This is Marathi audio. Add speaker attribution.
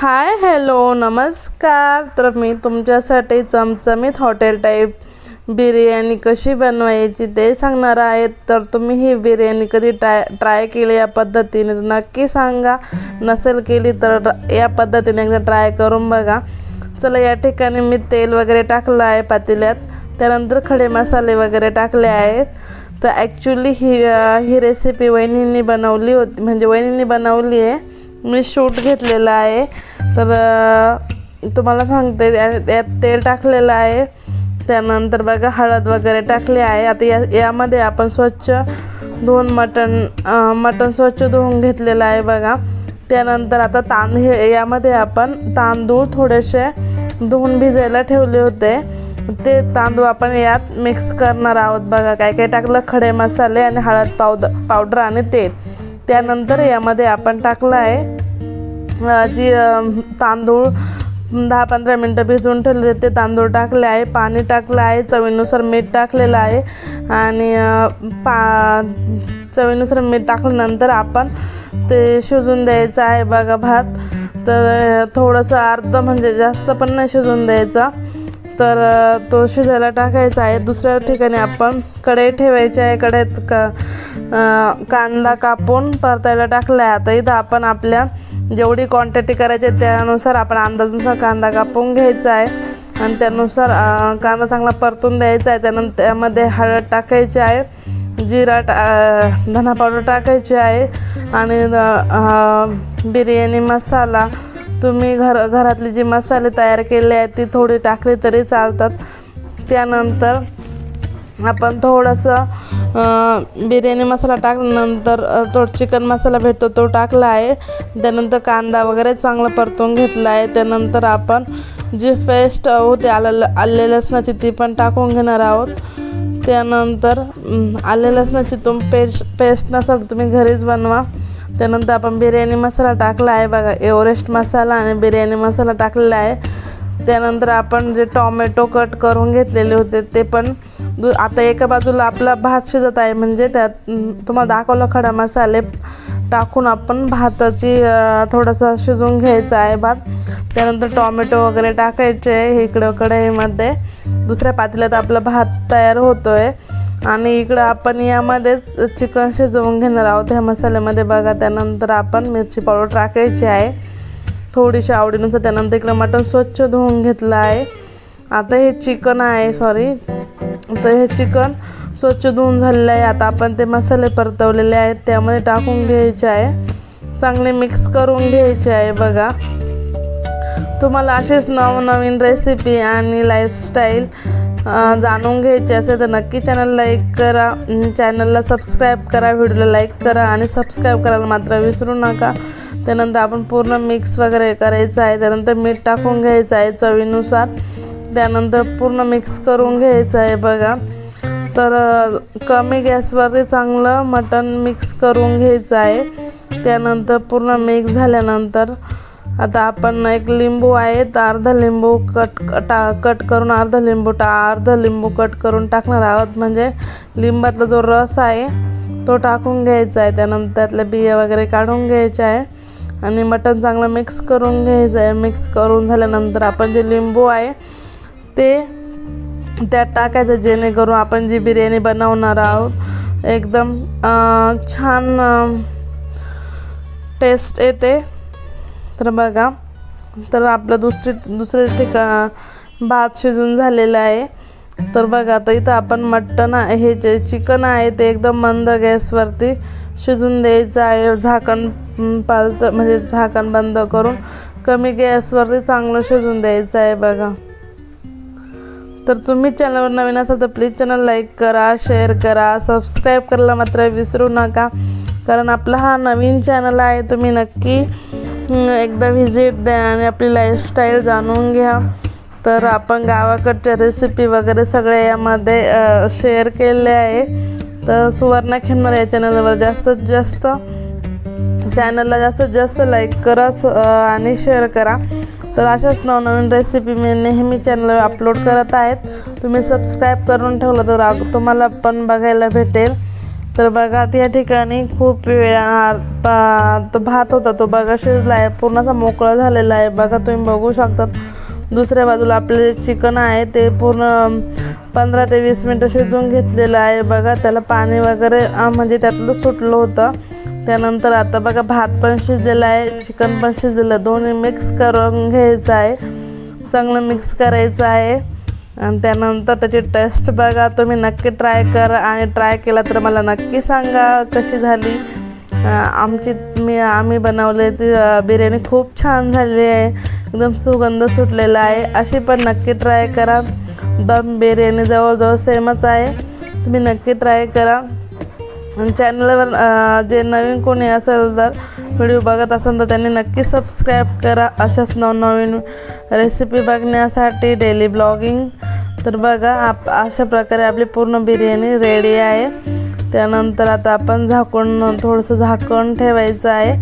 Speaker 1: हाय हॅलो नमस्कार. तर मी तुमच्यासाठी चमचमीत हॉटेल टाईप बिर्याणी कशी बनवायची ते सांगणार आहे. तर तुम्ही ही बिर्याणी कधी ट्राय ट्राय केली या पद्धतीने नक्की सांगा. नसेल केली तर या पद्धतीने एकदा ट्राय करून बघा. चला या ठिकाणी मी तेल वगैरे टाकलं आहे पातेल्यात. त्यानंतर खडे मसाले वगैरे टाकले आहेत. तर ॲक्च्युली ही ही रेसिपी वहिनींनी बनवली होती म्हणजे वहिनींनी बनवली आहे. मी शूट घेतलेला आहे. तर तुम्हाला सांगते या- यात तेल टाकलेलं आहे. त्यानंतर बघा हळद वगैरे टाकली आहे. आता या यामध्ये आपण स्वच्छ धुवून मटण मटण स्वच्छ धुवून घेतलेलं आहे बघा. त्यानंतर आता तांद हे यामध्ये आपण तांदूळ थोडेसे धुवून भिजायला ठेवले होते. ते तांदूळ आपण यात मिक्स करणार आहोत बघा. काय काय टाकलं? खडे मसाले आणि हळद पावड पावडर आणि तेल. त्यानंतर यामध्ये आपण टाकलं आहे जी तांदूळ दहा पंधरा मिनटं भिजवून ठेवले ते तांदूळ टाकले आहे पाणी टाकलं आहे चवीनुसार मीठ टाकलेलं आहे आणि पा चवीनुसार मीठ टाकल्यानंतर आपण ते शिजून द्यायचं आहे बघा भात. तर थोडंसं अर्ध म्हणजे जास्त पण नाही शिजून द्यायचा. तर तो शिजायला टाकायचा आहे. दुसऱ्या ठिकाणी आपण कढई ठेवायची आहे. कढईत का कांदा कापून परतायला टाकला आहे आता इथं आपण आपल्या जेवढी क्वांटिटी करायची आहे त्यानुसार आपण अंदाजानुसार कांदा कापून घ्यायचा आहे. आणि त्यानुसार कांदा चांगला परतून द्यायचा आहे. त्यानंतर त्यामध्ये हळद टाकायची आहे जिरा टा धना पावडर टाकायची आहे आणि बिर्याणी मसाला. तुम्ही घर घरातली जी मसाले तयार केले आहेत ती थोडी टाकली तरी चालतात. त्यानंतर आपण थोडंसं बिर्याणी मसाला टाकल्यानंतर तो चिकन मसाला भेटतो तो टाकला आहे. त्यानंतर कांदा वगैरे चांगला परतून घेतला आहे. त्यानंतर आपण जी पेस्ट होती आलं आले लसणाची ती पण टाकून घेणार आहोत. त्यानंतर आले लसणाची तुम पेस्ट पेस्ट नसाल तुम्ही घरीच बनवा. त्यानंतर आपण बिर्याणी मसाला टाकला आहे बघा. एव्हरेस्ट मसाला आणि बिर्याणी मसाला टाकलेला आहे. त्यानंतर आपण जे टॉमॅटो कट करून घेतलेले होते ते पण दु आता एका बाजूला आपला भात शिजत आहे म्हणजे त्यात तुम्हाला दाखवलं खडा मसाले टाकून आपण भाताची थोडासा शिजवून घ्यायचा आहे भात. त्यानंतर टॉमॅटो वगैरे टाकायचे आहे इकडं कढईमध्ये. दुसऱ्या पातेल्यात आपला भात तयार होतो आहे आणि इकडं आपण यामध्येच चिकन शिजवून घेणार आहोत ह्या मसाल्यामध्ये. बघा त्यानंतर आपण मिरची पावडर टाकायची आहे. थोडीशी आवडीनुसार त्यानंतर इकडं मटण स्वच्छ धुवून घेतलं आहे आता हे चिकन आहे सॉरी तर हे चिकन स्वच्छ धुवून झालेलं आहे. आता आपण ते मसाले परतवलेले आहेत त्यामध्ये टाकून घ्यायचे आहे. चांगले मिक्स करून घ्यायचे आहे बघा. तुम्हाला असेच नवनवीन रेसिपी आणि लाईफस्टाईल जाणून घ्यायची असेल तर नक्की चॅनल लाईक करा. चॅनलला सबस्क्राईब करा व्हिडिओला लाईक करा आणि सबस्क्राईब करायला मात्र विसरू नका. त्यानंतर आपण पूर्ण मिक्स वगैरे करायचं आहे. त्यानंतर मीठ टाकून घ्यायचं आहे चवीनुसार. त्यानंतर पूर्ण मिक्स करून घ्यायचं आहे बघा. तर कमी गॅसवरती चांगलं मटण मिक्स करून घ्यायचं आहे. त्यानंतर पूर्ण मिक्स झाल्यानंतर आता आपण एक लिंबू आहे तर अर्धा लिंबू कट टा कट करून अर्धा लिंबू टा अर्धा लिंबू कट करून टाकणार आहोत. म्हणजे लिंबातला जो रस आहे तो टाकून घ्यायचा आहे. त्यानंतर त्यातल्या बिया वगैरे काढून घ्यायच्या आहे. आणि मटण चांगलं मिक्स करून घ्यायचं आहे. मिक्स करून झाल्यानंतर आपण जे लिंबू आहे ते त्यात टाकायचं जेणेकरून आपण जी बिर्याणी बनवणार आहोत एकदम छान टेस्ट येते. तर बघा तर आपलं दुसरी दुसरे ठिका भात शिजून झालेलं आहे. तर बघा आता इथं आपण मटण आहे हे जे चिकन आहे ते एकदम मंद गॅसवरती शिजून द्यायचं आहे. झाकण पालत म्हणजे झाकण बंद करून कमी गॅसवरती चांगलं शिजून द्यायचं आहे बघा. तर तुम्ही चॅनलवर नवीन असाल तर प्लीज चॅनल लाईक करा शेअर करा सबस्क्राईब करायला मात्र विसरू नका. कारण आपला हा नवीन चॅनल आहे तुम्ही नक्की एकदा व्हिजिट द्या आणि आपली लाईफस्टाईल जाणून घ्या. तर आपण गावाकडच्या रेसिपी वगैरे सगळ्या यामध्ये शेअर केले आहे. तर सुवर्णा खिन्नर या चॅनलवर जास्तीत जास्त चॅनलला जास्तीत जास्त लाईक करा स- आणि शेअर करा. तर अशाच नवनवीन रेसिपी मी नेहमी चॅनलवर अपलोड करत आहेत. तुम्ही सबस्क्राईब करून ठेवलं तर तुम्हाला पण बघायला भेटेल. तर बघा त्या ठिकाणी खूप वेळा तो भात होता तो बघा शिजला आहे. पूर्णचा मोकळा झालेला आहे. बघा तुम्ही बघू शकतात. दुसऱ्या बाजूला आपले जे चिकन आहे ते पूर्ण पंधरा ते वीस मिनटं शिजवून घेतलेलं आहे. बघा त्याला पाणी वगैरे म्हणजे त्यातलं सुटलं होतं. त्यानंतर आता बघा भात पण शिजलेला आहे चिकन पण शिजलेलं. दोन्ही मिक्स करून घ्यायचं आहे. चांगलं मिक्स करायचं आहे. आणि त्यानंतर त्याची टेस्ट बघा तुम्ही नक्की ट्राय करा. आणि ट्राय केला तर मला नक्की सांगा कशी झाली. आमची मी आम्ही बनवले ती बिर्याणी खूप छान झालेली आहे. एकदम सुगंध सुटलेला आहे. अशी पण नक्की ट्राय करा. दम बिर्याणी जवळजवळ सेमच आहे. तुम्ही नक्की ट्राय करा. आणि चॅनलवर जे नवीन कोणी असेल तर व्हिडिओ बघत असेल तर त्यांनी नक्की सबस्क्राईब करा. अशाच नवनवीन रेसिपी बघण्यासाठी डेली ब्लॉगिंग तर बघा आप अशा प्रकारे आपली पूर्ण बिर्याणी रेडी आहे. त्यानंतर आता आपण झाकून थोडंसं झाकण ठेवायचं आहे.